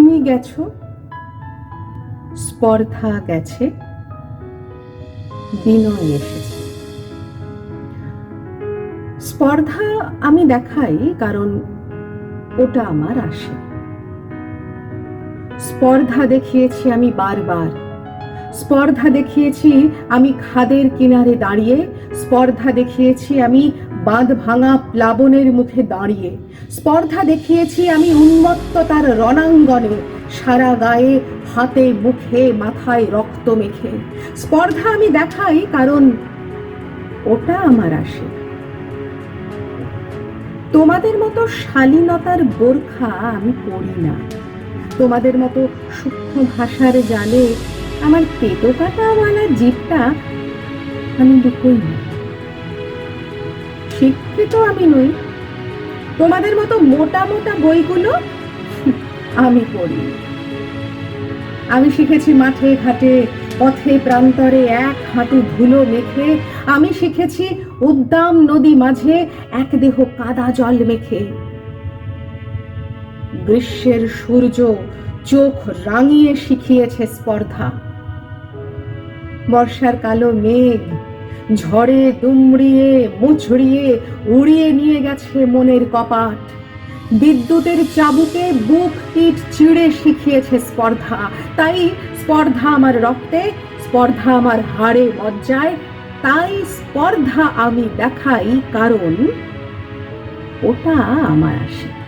গেছো? স্পর্ধা গেছে। বিনয় এসেছে। স্পর্ধা আমি দেখাই কারণ ওটা আমার আসে। স্পর্ধা দেখিয়েছি আমি বারবার। স্পর্ধা দেখিয়েছি আমি খাদের কিনারে দাঁড়িয়ে। স্পর্ধা দেখিয়েছি আমি বাঁধ ভাঙা প্লাবনের মুখে দাঁড়িয়ে। স্পর্ধা দেখিয়েছি আমি উন্মত্ততার রণাঙ্গনে। সারা গায়ে, হাতে, মুখে, মাথায় রক্ত মেখে। স্পর্ধা আমি দেখাই কারণ ওটা আমার আসে। তোমাদের মতো শালীনতার বোরখা আমি পড়ি না। তোমাদের মতো সূক্ষ্ম ভাষার জালে আমার পেটো কাটাওয়ালা জিপটা আমি লুকোই না। শিক্ষিত আমি নই। তোমাদের মতো মোটা মোটা বইগুলো আমি পড়ি। আমি শিখেছি মাঠে ঘাটে, পথে প্রান্তরে এক হাঁটু ধুলো মেখে। আমি শিখেছি উদ্দাম নদী মাঝে এক দেহ কাদা জল মেখে। গ্রীষ্মের সূর্য চোখ রাঙিয়ে শিখিয়েছে স্পর্ধা। বর্ষার কালো মেঘ ঝড়ে দুমড়িয়ে, মুছড়িয়ে, উড়িয়ে নিয়ে গেছে মনের কপাট। বিদ্যুতের চাবুকে বুক পিঠ চিড়ে শিখিয়েছে স্পর্ধা। তাই স্পর্ধা আমার রক্তে, স্পর্ধা আমার হাড়ে মজ্জায়। তাই স্পর্ধা আমি দেখাই কারণ ওটা আমার আসে